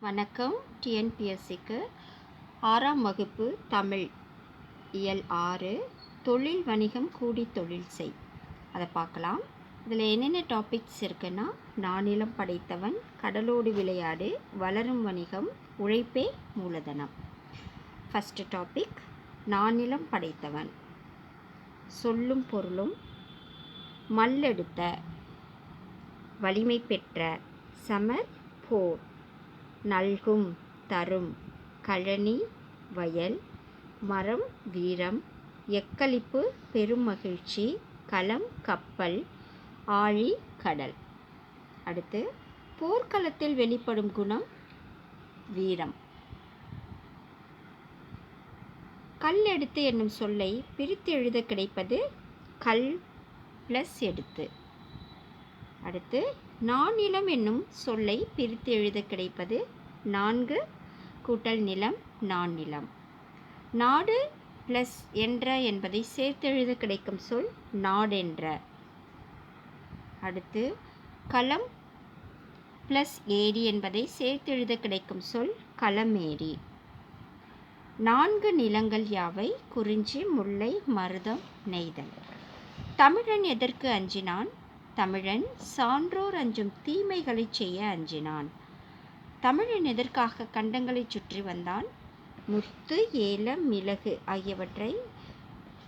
வணக்கம். டிஎன்பிஎஸ்சிக்கு ஆறாம் வகுப்பு தமிழ். இயல் ஆறு தொழில் வணிகம் கூடி தொழில் செய். அதை பார்க்கலாம். இதில் என்னென்ன டாபிக்ஸ் இருக்குன்னா நானிலம் படைத்தவன் கடலோடு விளையாடு வளரும் வணிகம் உழைப்பே மூலதனம். ஃபஸ்ட்டு டாபிக் நானிலம் படைத்தவன். சொல்லும் பொருளும் மல்லெடுத்த வலிமை பெற்ற சமர் போர். நல்கும் தரும் கழனி வயல் மரம் வீரம் எக்களிப்பு பெருமகிழ்ச்சி களம் கப்பல் ஆழி கடல். அடுத்து போர்க்களத்தில் வெளிப்படும் குணம் வீரம். கல் எடுத்து என்னும் சொல்லை பிரித்து எழுத கிடைப்பது கல் ப்ளஸ் எடுத்து. அடுத்து நானிலம் என்னும் சொல்லை பிரித்து எழுத கிடைப்பது நான்கு கூட்டல் நிலம் நான்நிலம். நாடு ப்ளஸ் என்ற என்பதை சேர்த்து எழுத கிடைக்கும் சொல் நாடென்ற. அடுத்து களம் ப்ளஸ் ஏரி என்பதை சேர்த்து எழுத கிடைக்கும் சொல் களமேரி. நான்கு நிலங்கள் யாவை? குறிஞ்சி முல்லை மருதம் நெய்தல். தமிழன் எதற்கு அஞ்சினான்? தமிழன் சான்றோர் அஞ்சும் தீமைகளை செய்ய அஞ்சினான். தமிழன் எதற்காக கண்டங்களை சுற்றி வந்தான்? முத்து ஏலம் மிளகு ஆகியவற்றை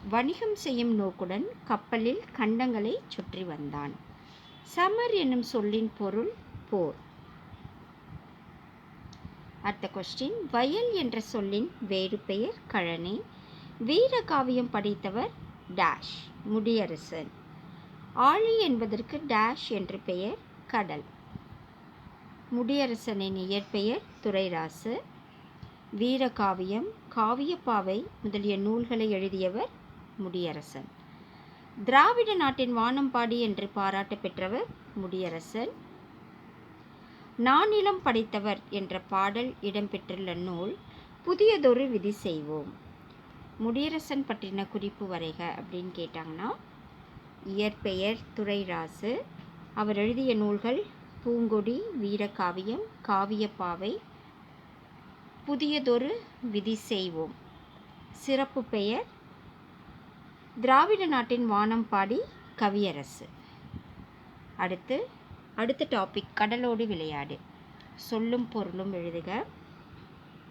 வணிகம் செய்யும் நோக்குடன் கப்பலில் கண்டங்களை சுற்றி வந்தான். சமர் என்னும் சொல்லின் பொருள் போர். அடுத்த கொஸ்டின் வயல் என்ற சொல்லின் வேறு பெயர் கழனி. வீரகாவியம் படைத்தவர் டேஷ் முடியரசன். ஆழி என்பதற்கு டேஷ் என்று பெயர் கடல். முடியரசனின் இயற்பெயர் துரைராசு. வீரகாவியம் காவியப்பாவை முதலிய நூல்களை எழுதியவர் முடியரசன். திராவிட நாட்டின் வானம்பாடி என்று பாராட்டு பெற்றவர் முடியரசன். நானிலம் படைத்தவர் என்ற பாடல் இடம்பெற்றுள்ள நூல் புதியதொரு விதி செய்வோம். முடியரசன் பற்றின குறிப்பு வரைக அப்படின்னு கேட்டாங்கன்னா இயற்பெயர் துரைராசு. அவர் எழுதிய நூல்கள் பூங்கொடி வீரகாவியம் காவியப்பாவை. புதியதொரு விதி செய்வோம். சிறப்பு பெயர் திராவிட நாட்டின் வானம் பாடி கவியரசு. அடுத்து அடுத்த டாபிக் கடலோடு விளையாடு. சொல்லும் பொருளும் எழுதுக.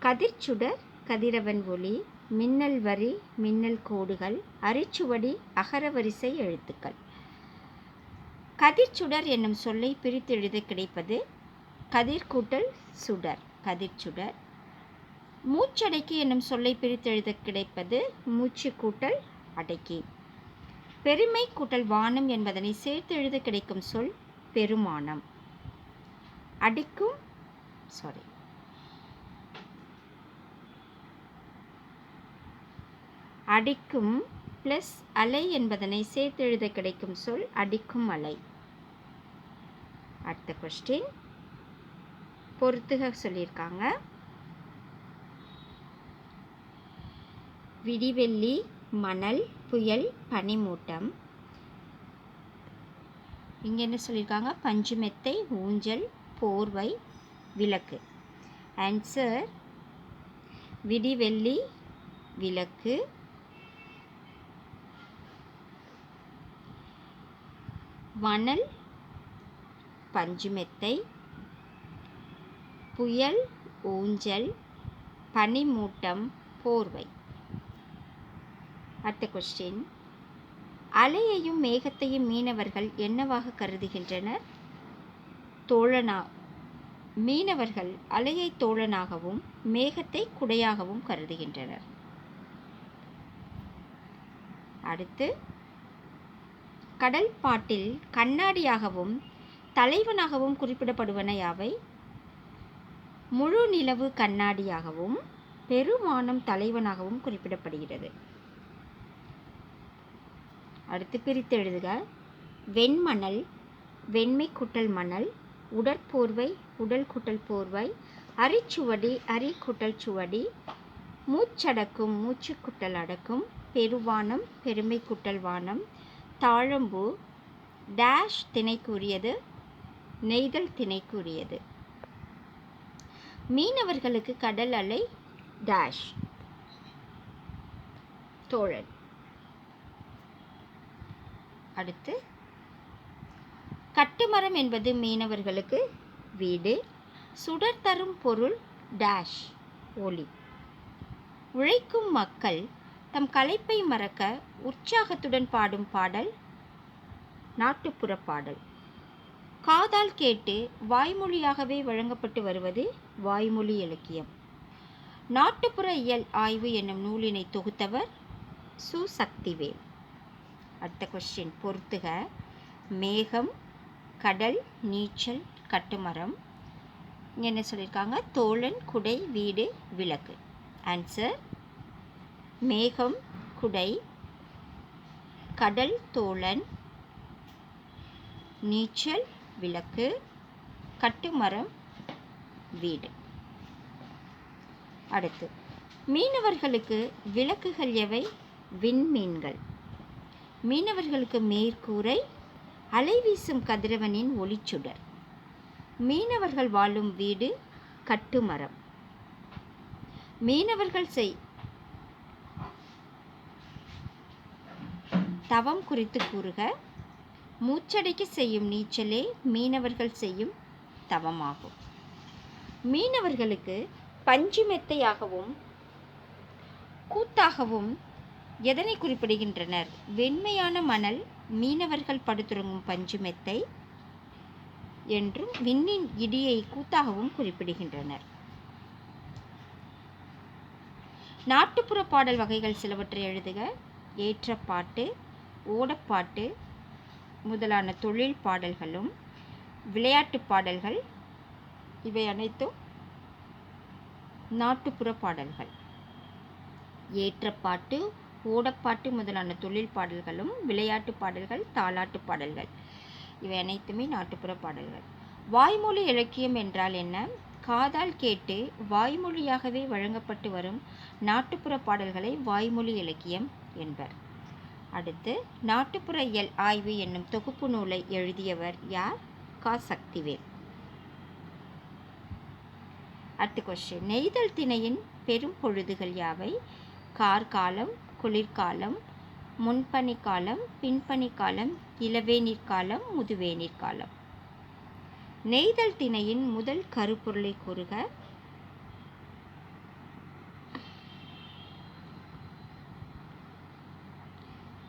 கதிர்ச்சுடர் கதிரவன் ஒளி மின்னல் வரி மின்னல் கோடுகள் அரிச்சுவடி அகரவரிசை எழுத்துக்கள். கதிர்ச்சுடர் என்னும் சொல்லை பிரித்து எழுத கிடைப்பது கதிர்கூட்டல் சுடர் கதிர்ச்சுடர். மூச்சடைக்கி என்னும் சொல்லை பிரித்து எழுத கிடைப்பது மூச்சு கூட்டல் அடக்கி. பெருமை கூட்டல் வானம் என்பதனை சேர்த்து எழுத கிடைக்கும் சொல் பெருமானம். அடிக்கும் சாரி அடிக்கும் ப்ளஸ் அலை என்பதனை சேர்த்து எழுத கிடைக்கும் சொல் அடிக்கும் அலை. அடுத்த கொஸ்டின் பொறுத்துக சொல்லியிருக்காங்க. விடிவெள்ளி மணல் புயல் பனிமூட்டம். இங்கே என்ன சொல்லியிருக்காங்க? பஞ்சுமெத்தை ஊஞ்சல் போர்வை விளக்கு. ஆன்சர் விடிவெள்ளி விளக்கு. மணல் பஞ்சுமெத்தை புயல் ஊஞ்சல் பனிமூட்டம் போர்வை. அடுத்த கொஸ்டின் அலையையும் மேகத்தையும் மீனவர்கள் என்னவாக கருதுகின்றனர்? தோழனா மீனவர்கள் அலையை தோழனாகவும் மேகத்தை குடையாகவும் கருதுகின்றனர். அடுத்து கடல் பாட்டில் கண்ணாடியாகவும் தலைவனாகவும் குறிப்பிடப்படுவன யாவை? முழு நிலவு கண்ணாடியாகவும் பெருமானம் தலைவனாகவும் குறிப்பிடப்படுகிறது. அடுத்து பிரித்து எழுதுக. வெண்மணல் வெண்மை குட்டல் மணல் உடற்போர்வை உடல் குட்டல் போர்வை அரிச்சுவடி அரி குட்டல் சுவடி மூச்சடக்கும் மூச்சு குட்டல் அடக்கும் பெருவானம் பெருமை குட்டல் வானம் தாழம்பூ டேஷ் திணைக்குரியது நெய்தல் திணைக்குரியது. மீனவர்களுக்கு கடல் அலை டேஷ் தோழன். அடுத்து கட்டுமரம் என்பது மீனவர்களுக்கு வீடு சுடர் தரும் பொருள் டேஷ் ஒளி உழைக்கும் மக்கள் தம் கலைப்பை மறக்க உற்சாகத்துடன் பாடும் பாடல் நாட்டுப்புற பாடல். காதால் கேட்டு வாய்மொழியாகவே வழங்கப்பட்டு வருவது வாய்மொழி இலக்கியம். நாட்டுப்புற இயல் ஆய்வு என்னும் நூலினை தொகுத்தவர் சு. சக்திவேல். அடுத்த கொஸ்டின் பொறுத்துக. மேகம் கடல் நீச்சல் கட்டுமரம் என்ன சொல்லியிருக்காங்க தோழன் குடை வீடு விளக்கு. ஆன்சர் மேகம் குடை கடல் தோழன் நீச்சல் விளக்கு கட்டுமரம் வீடு. அடுத்து மீனவர்களுக்கு விளக்குகள் எவை? விண்மீன்கள். மீனவர்களுக்கு மேற்கூரை அலைவீசும் கதிரவனின் ஒளிச்சுடர். மீனவர்கள் வாழும் வீடு கட்டுமரம். மீனவர்கள் செய் தவம் குறித்து கூறுக. மூச்சடைக்கு செய்யும் நீச்சலே மீனவர்கள் செய்யும் தவமாகும். மீனவர்களுக்கு பஞ்சு மெத்தையாகவும் கூத்தாகவும் எதனை குறிப்பிடுகின்றனர்? வெண்மையான மணல் மீனவர்கள் படுத்துறங்கும் பஞ்சு மெத்தை என்றும் விண்ணின் இடியை கூத்தாகவும் குறிப்பிடுகின்றனர். நாட்டுப்புற பாடல் வகைகள் சிலவற்றை எழுதுக. ஏற்ற பாட்டு ஓடப்பாட்டு முதலான தொழில் பாடல்களும் விளையாட்டு பாடல்கள் இவை அனைத்தும் நாட்டுப்புற பாடல்கள். ஏற்றப்பாட்டு ஓடப்பாட்டு முதலான தொழில் பாடல்களும் விளையாட்டு பாடல்கள் தாலாட்டு பாடல்கள். இவை அனைத்துமே நாட்டுப்புற பாடல்கள். வாய்மொழி இலக்கியம் என்றால் என்ன? காதால் கேட்டு வாய்மொழியாகவே வழங்கப்பட்டு வரும் நாட்டுப்புற பாடல்களை வாய்மொழி இலக்கியம் என்பர். அடுத்து நாட்டுப்புற இயல் ஆய்வு என்னும் தொகுப்பு நூலை எழுதியவர் யார்? கா. சக்திவேல். அடுத்த கொஸ்டின் நெய்தல் திணையின் பெரும் பொழுதுகள் யாவை? கார்காலம் குளிர்காலம் முன்பனிக்காலம் பின்பனிக்காலம் இளவேநீர் காலம் முதுவேநீர் காலம் நெய்தல் திணையின் முதல் கருப்பொருளை கூறுக.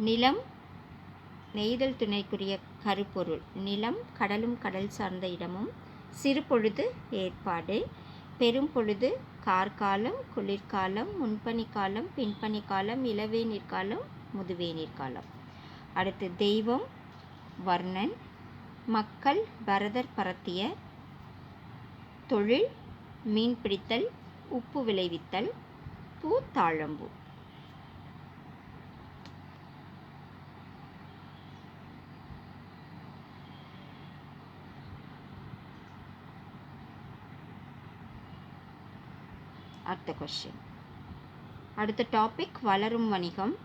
நிலம் நெய்தல் துணைக்குரிய கருப்பொருள். நிலம் கடலும் கடல் சார்ந்த இடமும். சிறு பொழுது ஏற்பாடு. பெரும் பொழுது கார்காலம் குளிர்காலம் முன்பனிக்காலம் பின்பனிக்காலம் இளவேநீர் காலம் முதுவேநீர் காலம் அடுத்து தெய்வம் வர்ணன் மக்கள் பரதர் பரத்திய தொழில் மீன் பிடித்தல் உப்பு விளைவித்தல் பூ தாழம்பூ. அடுத்த கொஸ்டின் அடுத்த டாபிக் வளரும் வணிகம்.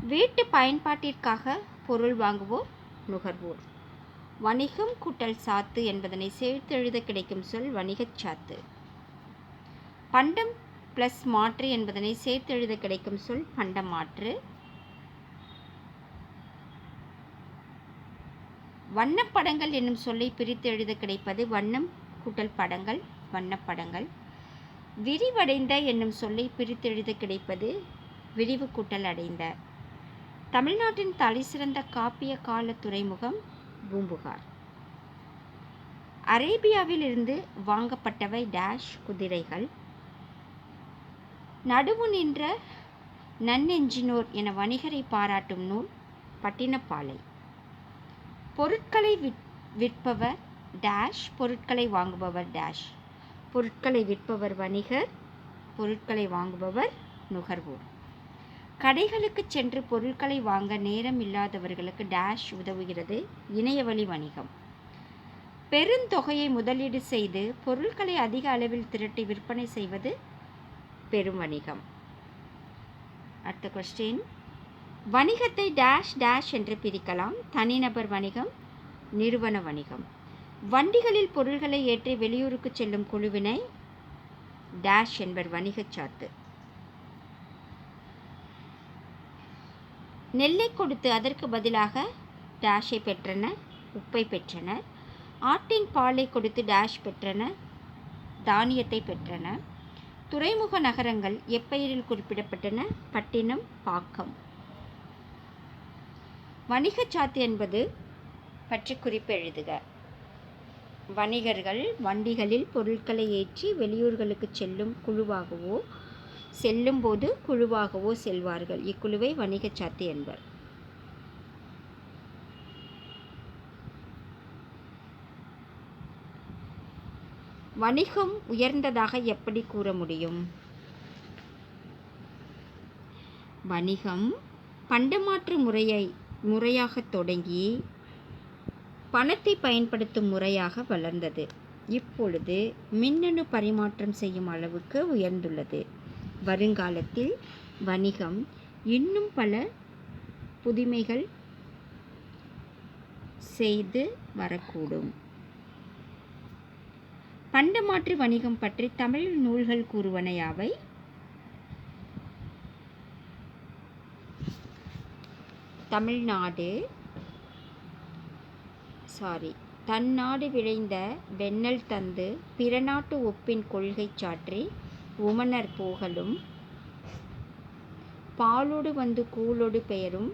வீட்டு பயன்பாட்டிற்காக பொருள் வாங்குவோர் நுகர்வோர். வணிகம் கூட்டல் சாத்து என்பதனை சேர்த்தெழுத கிடைக்கும் சொல் வணிகச் சாத்து. பண்டம் ப்ளஸ் மாற்று என்பதனை சேர்த்தெழுத கிடைக்கும் சொல் பண்டம் மாற்று. வண்ணப்படங்கள் என்னும் சொல்லை பிரித்து எழுத கிடைப்பது வண்ணம் கூட்டல் படங்கள் வண்ணப்படங்கள். விரிவடைந்த என்னும் சொல்லை பிரித்தெழுத கிடைப்பது விரிவு கூட்டல் அடைந்த. தமிழ்நாட்டின் தலைசிறந்த காப்பிய கால துறைமுகம் பூம்புகார். அரேபியாவில் இருந்து வாங்கப்பட்டவை டேஷ் குதிரைகள். நடுவு நின்ற நன்னெஞ்சினோர் என வணிகரை பாராட்டும் நூல் பட்டினப்பாலை. பொருட்களை விற் விற்பவர் டேஷ் பொருட்களை வாங்குபவர் டேஷ் பொருட்களை விற்பவர் வணிகர் பொருட்களை வாங்குபவர் நுகர்வோர். கடைகளுக்கு சென்று பொருட்களை வாங்க நேரம் இல்லாதவர்களுக்கு டேஷ் உதவுகிறது இணையவழி வணிகம். பெருந்தொகையை முதலீடு செய்து பொருட்களை அதிக அளவில் திரட்டி விற்பனை செய்வது பெரும் வணிகம். அடுத்த கொஸ்டின் வணிகத்தை டேஷ் டேஷ் என்று பிரிக்கலாம். தனிநபர் வணிகம் நிறுவன வணிகம். வண்டிகளில் பொருள்களை ஏற்றி வெளியூருக்கு செல்லும் குழுவினை டேஷ் என்பர் வணிகச் சாத்து நெல்லை கொடுத்து அதற்கு பதிலாக டேஷை பெற்றனர் உப்பை பெற்றனர் ஆட்டின் பாலை கொடுத்து டேஷ் பெற்றனர் தானியத்தை பெற்றனர் துறைமுக நகரங்கள் எப்பெயரில் குறிப்பிடப்பட்டன பட்டினம் பாக்கம். வணிகச்சாத்து என்பது பற்றி குறிப்பு எழுதுக. வணிகர்கள் வண்டிகளில் பொருட்களை ஏற்றி வெளியூர்களுக்கு செல்லும் குழுவாகவோ செல்லும்போது குழுவாகவோ செல்வார்கள். இக்குழுவை வணிகச் சாத்து என்பர். வணிகம் உயர்ந்ததாக எப்படி கூற முடியும்? வணிகம் பண்டமாற்று முறையை முறையாக தொடங்கி பணத்தை பயன்படுத்தும் முறையாக வளர்ந்தது. இப்பொழுது மின்னணு பரிமாற்றம் செய்யும் அளவுக்கு உயர்ந்துள்ளது. வருங்காலத்தில் வணிகம் இன்னும் பல புதுமைகள் செய்து வரக்கூடும். பண்டமாற்று வணிகம் பற்றி தமிழ் நூல்கள் கூறுவன யாவை? தமிழ்நாடு சாரி. தன்னாடு விளைந்த வெண்ணெல் தந்து பிறநாட்டு ஒப்பின் கொள்கை சாற்றி உமனர் போகலும் பாலோடு வந்து கூழோடு பெயரும்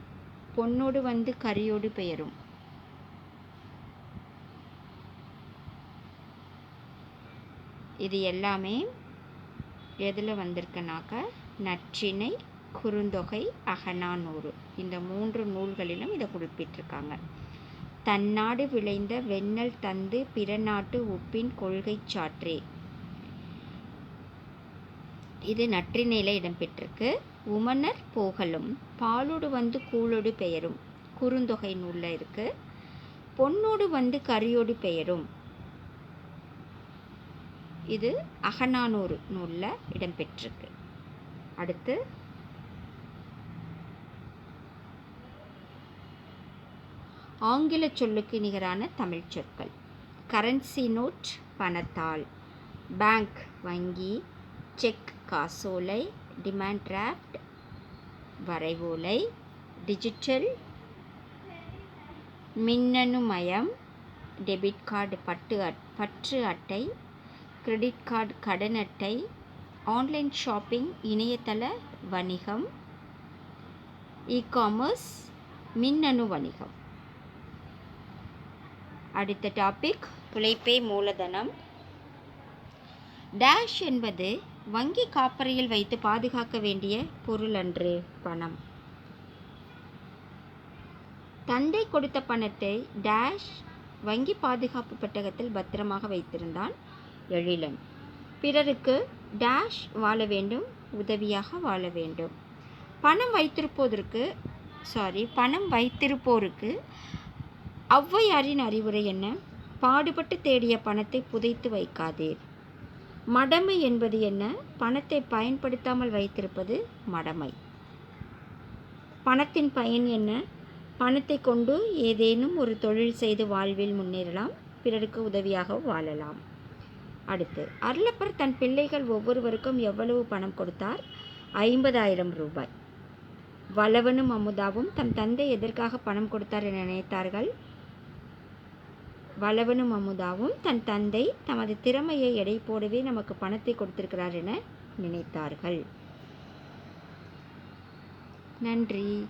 பொன்னோடு வந்து கரியோடு பெயரும். இது எல்லாமே எதில் வந்திருக்குனாக்க நற்றிணை குறுந்தொகை அகநானூறு. இந்த மூன்று நூல்களிலும் இதை குறிப்பிட்டிருக்காங்க. தன்னாடு விளைந்த வெண்ணெல் தந்து பிறநாட்டு உப்பின் கொள்கை சாற்றே. இது நற்றிணையில் இடம்பெற்றிருக்கு. உமனர் போகலும் பாலோடு வந்து கூழோடு பெயரும். குறுந்தொகை நூலில் இருக்குது பொன்னோடு வந்து கரியோடு பெயரும். இது அகநானூறு நூலில் இடம்பெற்றிருக்கு. அடுத்து ஆங்கில சொல்லுக்கு நிகரான தமிழ் சொற்கள். கரன்சி நோட் பணத்தாள். பேங்க் வங்கி செக் காசோலை டிமாண்ட் டிராஃப்ட் வரைவோலை டிஜிட்டல் மின்னணுமயம் டெபிட் கார்டு பட்டு அட் பற்று அட்டை கிரெடிட் கார்டு கடன் அட்டை ஆன்லைன் ஷாப்பிங் இணையதள வணிகம் இ காமர்ஸ் மின்னணு வணிகம். அடுத்த டாபிக் உழைப்பே மூலதனம். டேஷ் என்பது வங்கி காப்பறையில் வைத்து பாதுகாக்க வேண்டிய பொருள் அன்று பணம். தந்தை கொடுத்த பணத்தை டேஷ் வங்கி பாதுகாப்பு பெட்டகத்தில் பத்திரமாக வைத்திருந்தான் எழிலன். பிறருக்கு டேஷ் வாழ வேண்டும் உதவியாக வாழ வேண்டும். பணம் வைத்திருப்போதற்கு சாரி பணம் வைத்திருப்போருக்கு ஔவையாரின் அறிவுரை என்ன? பாடுபட்டு தேடிய பணத்தை புதைத்து வைக்காதீர். மடமை என்பது என்ன? பணத்தை பயன்படுத்தாமல் வைத்திருப்பது மடமை. பணத்தின் பயன் என்ன? பணத்தை கொண்டு ஏதேனும் ஒரு தொழில் செய்து வாழ்வில் முன்னேறலாம் பிறருக்கு உதவியாக வாழலாம். அடுத்து அருளப்பர் தன் பிள்ளைகள் ஒவ்வொருவருக்கும் எவ்வளவு பணம் கொடுத்தார்? ஐம்பதாயிரம் ரூபாய். வளவனும் அமுதாவும் தம் தந்தை எதற்காக பணம் கொடுத்தார் என நினைத்தார்கள்? வளவனும் அமுதாவும் தன் தந்தை தமது திறமையை எடை போடவே நமக்கு பணத்தை கொடுத்திருக்கிறார் என நினைத்தார்கள். நன்றி.